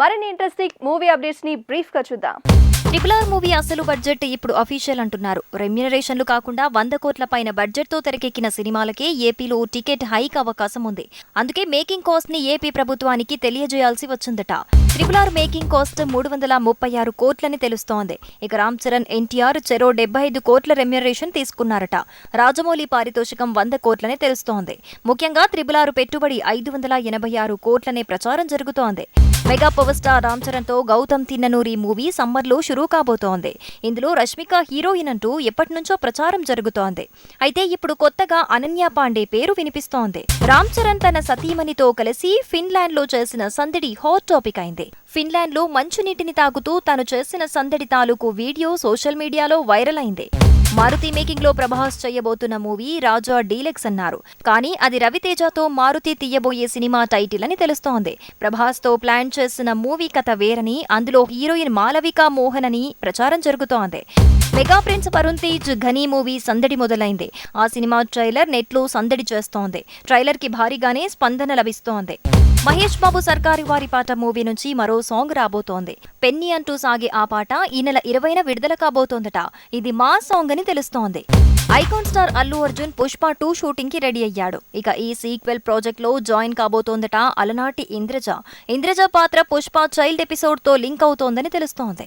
మరిన్ని interesting movie అప్డేట్స్ని బ్రీఫ్గా చూద్దాం. ట్రిపుల్ ఆర్ మూవీ అసలు బడ్జెట్ ఇప్పుడు అఫీషియల్ అంటున్నారు. రెమ్యునరేషన్లు కాకుండా వంద కోట్ల పైన బడ్జెట్తో తెరకెక్కిన సినిమాలకే ఏపీలో టికెట్ హైక్ అవకాశం ఉంది. అందుకే మేకింగ్ కాస్ట్ని ఏపీ ప్రభుత్వానికి తెలియజేయాల్సి వచ్చిందట. ట్రిపుల్ ఆర్ మేకింగ్ కాస్ట్ మూడు వందల ముప్పై ఆరు కోట్లని తెలుస్తోంది. ఇక రామ్ చరణ్ ఎన్టీఆర్ చెరో డెబ్బై ఐదు కోట్ల రెమ్యునరేషన్ తీసుకున్నారట. రాజమౌళి పారితోషికం వంద కోట్లని తెలుస్తోంది. ముఖ్యంగా త్రిపుల్ ఆరు పెట్టుబడి ఐదు వందల ఎనభై ఆరు కోట్లనే ప్రచారం జరుగుతోంది. మెగా పవర్ స్టార్ రామ్ చరణ్తో గౌతమ్ తిన్ననూరి మూవీ సమ్మర్లో షురూ కాబోతోంది. ఇందులో రష్మిక హీరోయిన్ అంటూ ఎప్పటి నుంచో ప్రచారం జరుగుతోంది. అయితే ఇప్పుడు కొత్తగా అనన్య పాండే పేరు వినిపిస్తోంది. రామ్ చరణ్ తన సతీమణితో కలిసి ఫిన్లాండ్లో చేసిన సందడి హాట్ టాపిక్ అయింది. ఫిన్లాండ్లో మంచునీటిని తాగుతూ తాను చేసిన సందడి తాలూకు వీడియో సోషల్ మీడియాలో వైరల్ అయింది. మారుతి మేకింగ్లో ప్రభాస్ చేయబోతున్న మూవీ రాజా డీలెక్స్ అన్నారు. కానీ అది రవితేజతో మారుతి తీయబోయే సినిమా టైటిల్ అని తెలుస్తోంది. ప్రభాస్తో ప్లాన్ చేసిన మూవీ కథ వేరని అందులో హీరోయిన్ మాలవిక మోహన్ అని ప్రచారం జరుగుతోంది. Mega prince Varun Tej Ghani movie సందడి మొదలైంది. ఆ సినిమా ట్రైలర్ నెట్లో సందడి చేస్తోంది. ట్రైలర్కి భారీగానే స్పందన లభిస్తోంది. మహేష్ బాబు సర్కారి వారి పాట మూవీ నుంచి మరో సాంగ్ రాబోతోంది. పెన్ని అంటూ సాగే ఆ పాట ఈ నెల ఇరవైన విడుదల కాబోతోందట. ఇది మా సాంగ్ అని తెలుస్తోంది. Icon star Allu Arjun Pushpa two షూటింగ్కి రెడీ అయ్యాడు. ఇక ఈ సీక్వెల్ ప్రాజెక్ట్లో జాయిన్ కాబోతోందట అలనాటి ఇంద్రజ. ఇంద్రజ పాత్ర పుష్ప చైల్డ్ ఎపిసోడ్తో లింక్ అవుతోందని తెలుస్తోంది.